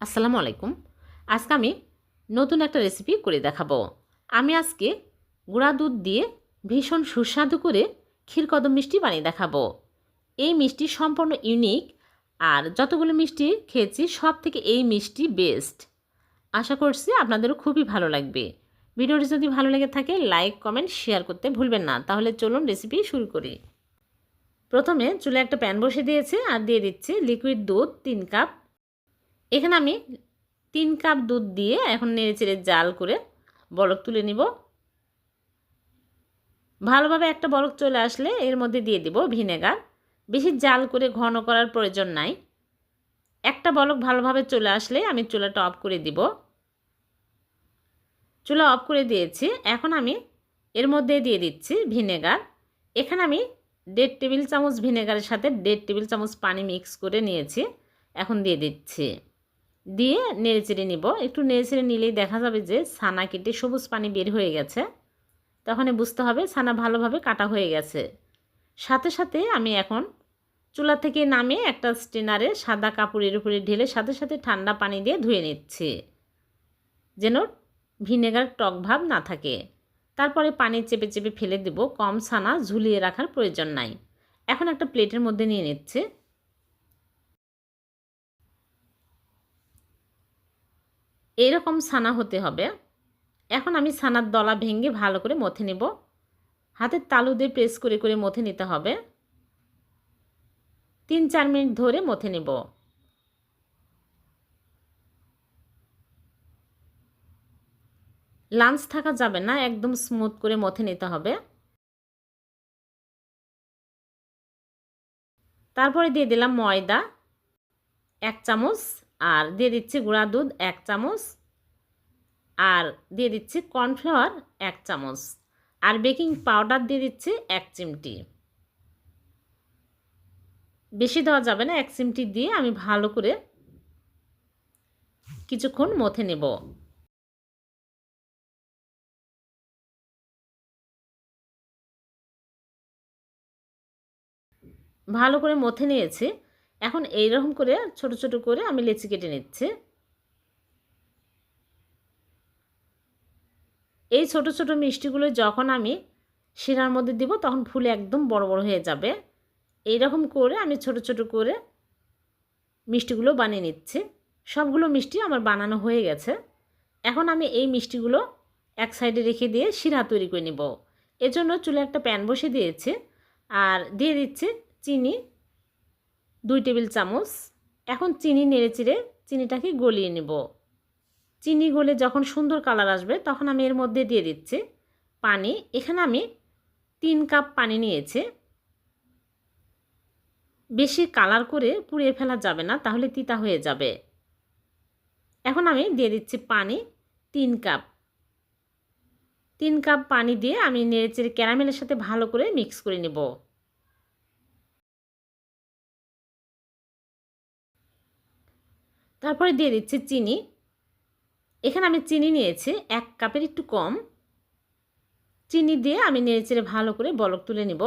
আসসালামু আলাইকুম। আজকে আমি নতুন একটা রেসিপি করে দেখাবো। আমি আজকে গুঁড়া দুধ দিয়ে ভীষণ সুস্বাদু করে ক্ষীরকদম মিষ্টি বানিয়ে দেখাবো। এই মিষ্টি সম্পূর্ণ ইউনিক আর যতগুলো মিষ্টি খেয়েছি সব থেকে এই মিষ্টি বেস্ট আশা করছি আপনাদেরও খুবই ভালো লাগবে। ভিডিওটি যদি ভালো লেগে থাকে লাইক কমেন্ট শেয়ার করতে ভুলবেন না। তাহলে চলুন রেসিপি শুরু করি। প্রথমে চুলে একটা প্যান বসে দিয়েছে আর দিয়ে দিচ্ছি লিকুইড দুধ তিন কাপ এখানে আমি তিন কাপ দুধ দিয়ে এখন নেড়ে চেড়ে জাল করে বলক তুলে নিব। ভালোভাবে একটা বলক চলে আসলে এর মধ্যে দিয়ে দিব ভিনেগার। বেশি জাল করে ঘন করার প্রয়োজন নাই। একটা বলক ভালোভাবে চলে আসলে আমি চুলাটা অফ করে দিব। চুলা অফ করে দিয়েছি। এখন আমি এর মধ্যে দিয়ে দিচ্ছি ভিনেগার। এখানে আমি দেড় টেবিল চামচ ভিনেগারের সাথে দেড় টেবিল চামচ পানি মিক্স করে নিয়েছি। এখন দিয়ে দিচ্ছি। দিয়ে নেড়ে চেড়ে নিব। একটু নেড়ে চেড়ে নিলেই দেখা যাবে যে ছানা কেটে সবুজ পানি বের হয়ে গেছে। তখনই বুঝতে হবে ছানা ভালোভাবে কাটা হয়ে গেছে। সাথে সাথে আমি এখন চুলা থেকে নামে একটা স্টেনারে সাদা কাপড়ের উপরে ঢেলে সাথে সাথে ঠান্ডা পানি দিয়ে ধুয়ে নিচ্ছি। যেন ভিনেগার টক ভাব না থাকে। তারপরে পানি চেপে চেপে ফেলে দেব। কম ছানা ঝুলিয়ে রাখার প্রয়োজন নাই। এখন একটা প্লেটের মধ্যে নিয়ে নিচ্ছে। এরকম ছানা হতে হবে। এখন আমি ছানার দলা ভেঙে ভালো করে মথে নেব। হাতের তালু দিয়ে প্রেস করে করে মথে নিতে হবে। তিন চার মিনিট ধরে মথে নেব। লাঞ্চ থাকা যাবে না, একদম স্মুথ করে মথে নিতে হবে। তারপরে দিয়ে দিলাম ময়দা, এক চামচ। আর দিয়ে দিচ্ছি গুঁড়া দুধ এক চামচ আর দিয়ে দিচ্ছি কর্নফ্লাওয়ার এক চামচ আর বেকিং পাউডার দিয়ে দিচ্ছি এক চিমটি। বেশি দেওয়া যাবে না, এক চিমটি দিয়ে আমি ভালো করে কিছুক্ষণ মথে নেব। ভালো করে মথে নিয়েছি। এখন এইরকম করে ছোট ছোট করে আমি লেচি কেটে নিচ্ছি। এই ছোট ছোট মিষ্টিগুলো যখন আমি শিরার মধ্যে দিব, তখন ফুলে একদম বড় বড় হয়ে যাবে। এই রকম করে আমি ছোট ছোট করে মিষ্টিগুলো বানিয়ে নিচ্ছি। সবগুলো মিষ্টি আমার বানানো হয়ে গেছে। এখন আমি এই মিষ্টিগুলো এক সাইডে রেখে দিয়ে শিরা তৈরি করে নেব। এজন্য চুলে একটা প্যান বসে দিয়েছে। আর দিয়ে দিচ্ছে চিনি দুই টেবিল চামচ। এখন চিনি নেড়ে চিড়ে চিনিটাকে গলিয়ে নেব। চিনি গলে যখন সুন্দর কালার আসবে, তখন আমি এর মধ্যে দিয়ে দিচ্ছি পানি। এখানে আমি তিন কাপ পানি নিয়েছি। বেশি কালার করে পুড়িয়ে ফেলা যাবে না, তাহলে তিতা হয়ে যাবে। এখন আমি দিয়ে দিচ্ছি পানি তিন কাপ। তিন কাপ পানি দিয়ে আমি নেড়েচেড়ে ক্যারামেলের সাথে ভালো করে মিক্স করে নেব। তারপরে দিয়ে দিচ্ছি চিনি। এখানে আমি চিনি নিয়েছি, এক কাপের একটু কম। চিনি দিয়ে আমি নেড়েচেড়ে ভালো করে বলক তুলে নিব।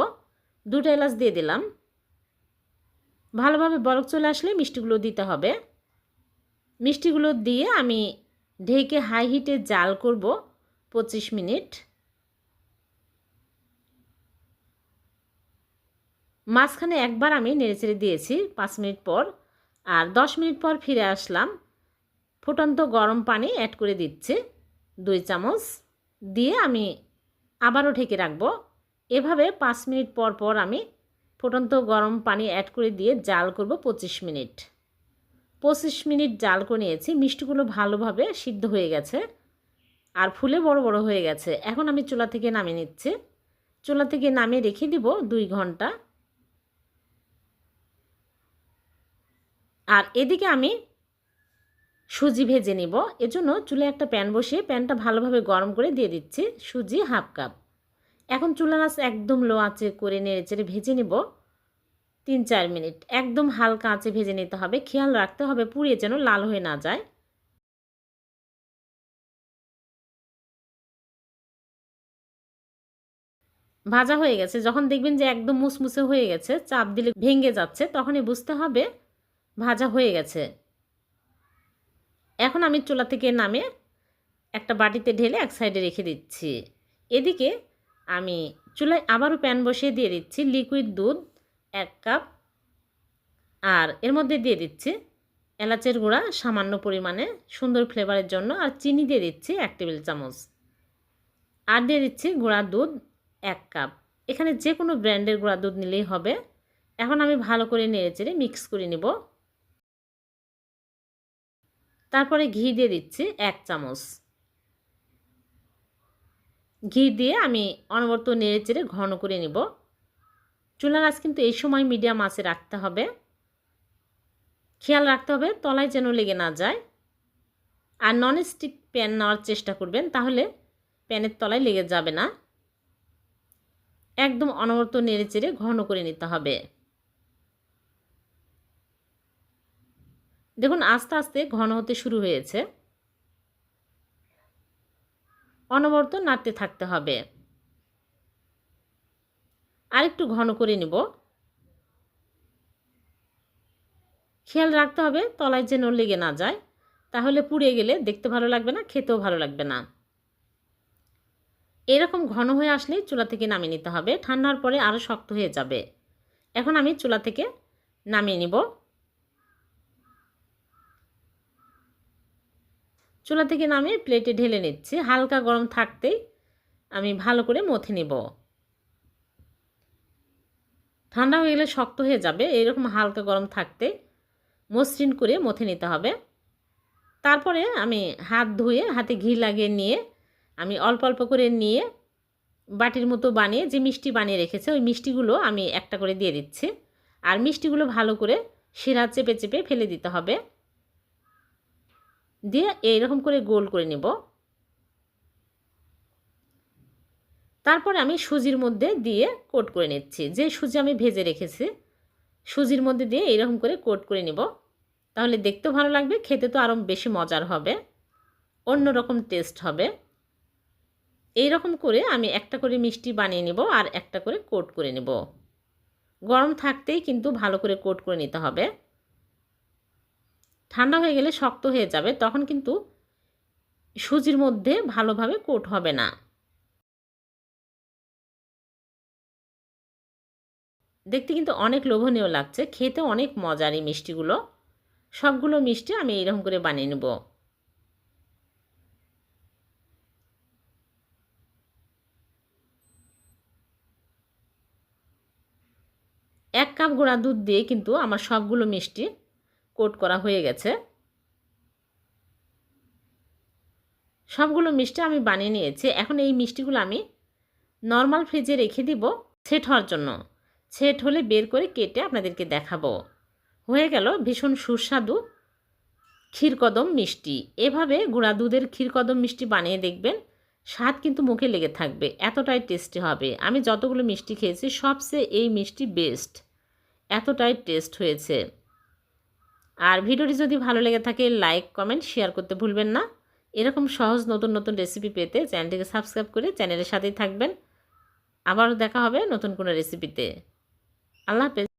দুটো এলাচ দিয়ে দিলাম। ভালোভাবে বলক চলে আসলে মিষ্টিগুলো দিতে হবে। মিষ্টিগুলো দিয়ে আমি ঢেকে হাই হিটে জাল করব পঁচিশ মিনিট। মাঝখানে একবার আমি নেড়েচেড়ে দিয়েছি পাঁচ মিনিট পর। আর দশ মিনিট পর ফিরে আসলাম। ফুটন্ত গরম পানি অ্যাড করে দিচ্ছে। দুই চামচ দিয়ে আমি আবারও ঢেকে রাখব। এভাবে পাঁচ মিনিট পর পর আমি ফুটন্ত গরম পানি অ্যাড করে দিয়ে জাল করব পঁচিশ মিনিট। পঁচিশ মিনিট জাল করে নিয়েছি। মিষ্টিগুলো ভালোভাবে সিদ্ধ হয়ে গেছে আর ফুলে বড় বড় হয়ে গেছে। এখন আমি চুলা থেকে নামিয়ে নিচ্ছি। চুলা থেকে নামিয়ে রেখে দিব দুই ঘণ্টা। আর এদিকে আমি সুজি ভেজে নিব। এজন্য চুলে একটা প্যান বসিয়ে প্যানটা ভালোভাবে গরম করে দিয়ে দিচ্ছি, সুজি হাফ কাপ। এখন চুলা নাচ একদম লো আঁচে করে নেড়ে চেড়ে ভেজে নেব। তিন চার মিনিট। একদম হালকা আঁচে ভেজে নিতে হবে। খেয়াল রাখতে হবে পুড়িয়ে যেন লাল হয়ে না যায়। ভাজা হয়ে গেছে। যখন দেখবেন যে একদম মুসমুসে হয়ে গেছে, চাপ দিলে ভেঙে যাচ্ছে, তখনই বুঝতে হবে ভাজা হয়ে গেছে। এখন আমি চুলা থেকে নামে একটা বাটিতে ঢেলে এক সাইডে রেখে দিচ্ছি। এদিকে আমি চুলায় আবারও প্যান বসিয়ে দিয়ে দিচ্ছি লিকুইড দুধ এক কাপ আর এর মধ্যে দিয়ে দিচ্ছি এলাচের গুঁড়া সামান্য পরিমাণে সুন্দর ফ্লেভারের জন্য আর চিনি দিয়ে দিচ্ছি এক টেবিল চামচ। আর দিয়ে দিচ্ছি গুঁড়া দুধ এক কাপ। এখানে যে কোনো ব্র্যান্ডের গুঁড়া দুধ নিলেই হবে। এখন আমি ভালো করে নেড়ে চেড়ে মিক্স করে নিব। তারপরে ঘি দিয়ে দিচ্ছি এক চামচ। ঘি দিয়ে আমি অনবরত নেড়ে চেড়ে ঘন করে নিব। চুলার আঁচ কিন্তু এই সময় মিডিয়াম আঁচে রাখতে হবে। খেয়াল রাখতে হবে, তলায় যেন লেগে না যায়। আর নন স্টিক প্যান নেওয়ার চেষ্টা করবেন, তাহলে প্যানের তলায় লেগে যাবে না। একদম অনবরত নেড়ে চেড়ে ঘন করে নিতে হবে। দেখুন, আস্তে আস্তে ঘন হতে শুরু হয়েছে। অনবরত নাড়তে থাকতে হবে। আরেকটু ঘন করে নিব। খেয়াল রাখতে হবে, তলায় যেন লেগে না যায়। তাহলে পুড়ে গেলে দেখতে ভালো লাগবে না, খেতেও ভালো লাগবে না। এরকম ঘন হয়ে আসলেই চুলা থেকে নামিয়ে নিতে হবে। ঠান্ডার পরে আরও শক্ত হয়ে যাবে। এখন আমি চুলা থেকে নামিয়ে নিব। চুলা থেকে নামিয়ে প্লেটে ঢেলে নিচ্ছি। হালকা গরম থাকতেই আমি ভালো করে মথে নিব। ঠান্ডা হয়ে গেলে শক্ত হয়ে যাবে। এরকম হালকা গরম থাকতে মসৃণ করে মথে নিতে হবে। তারপরে আমি হাত ধুয়ে, হাতে ঘি লাগিয়ে নিয়ে আমি অল্প অল্প করে নিয়ে বাটির মতো বানিয়ে, যে মিষ্টি বানিয়ে রেখেছে, ওই মিষ্টিগুলো আমি একটা করে দিয়ে দিচ্ছি। আর মিষ্টিগুলো ভালো করে শিরা চেপে চেপে ফেলে দিতে হবে। দিয়ে এইরকম করে গোল করে নেব। তারপরে আমি সুজির মধ্যে দিয়ে কোট করে নিচ্ছি। যে সুজি আমি ভেজে রেখেছি, সুজির মধ্যে দিয়ে এইরকম করে কোট করে নিব। তাহলে দেখতেও ভালো লাগবে, খেতে তো আরও বেশি মজার হবে অন্য রকম টেস্ট হবে। এই রকম করে আমি একটা করে মিষ্টি বানিয়ে নেব আর একটা করে কোট করে নেব। গরম থাকতেই কিন্তু ভালো করে কোট করে নিতে হবে। ঠান্ডা হয়ে গেলে শক্ত হয়ে যাবে, তখন কিন্তু সুজির মধ্যে ভালোভাবে কোট হবে না। দেখতে কিন্তু অনেক লোভনীয় লাগছে, খেতে অনেক মজার এই মিষ্টিগুলো। সবগুলো মিষ্টি আমি এরকম করে বানিয়ে নেব। এক কাপ গোড়া দুধ দিয়ে কিন্তু আমার সবগুলো মিষ্টি কোট করা হয়ে গেছে। সবগুলো মিষ্টি আমি বানিয়ে নিয়েছি। এখন এই মিষ্টিগুলো আমি নর্মাল ফ্রিজে রেখে দিব সেট হওয়ার জন্য। সেট হলে বের করে কেটে আপনাদেরকে দেখাবো। হয়ে গেল ভীষণ সুস্বাদু ক্ষীরকদম মিষ্টি। এভাবে গুঁড়া দুধের ক্ষীরকদম মিষ্টি বানিয়ে দেখবেন, স্বাদ কিন্তু মুখে লেগে থাকবে, এতটাই টেস্টি হবে। আমি যতগুলো মিষ্টি খেয়েছি, সবচেয়ে এই মিষ্টি বেস্ট এতটাই টেস্ট হয়েছে। আর ভিডিওটি যদি ভালো লেগে থাকে লাইক কমেন্ট শেয়ার করতে ভুলবেন না। এরকম সহজ নতুন নতুন রেসিপি পেতে চ্যানেলটিকে সাবস্ক্রাইব করে চ্যানেলের সাথেই থাকবেন। আবারও দেখা হবে নতুন কোনো রেসিপিতে আল্লাহ হাফেজ।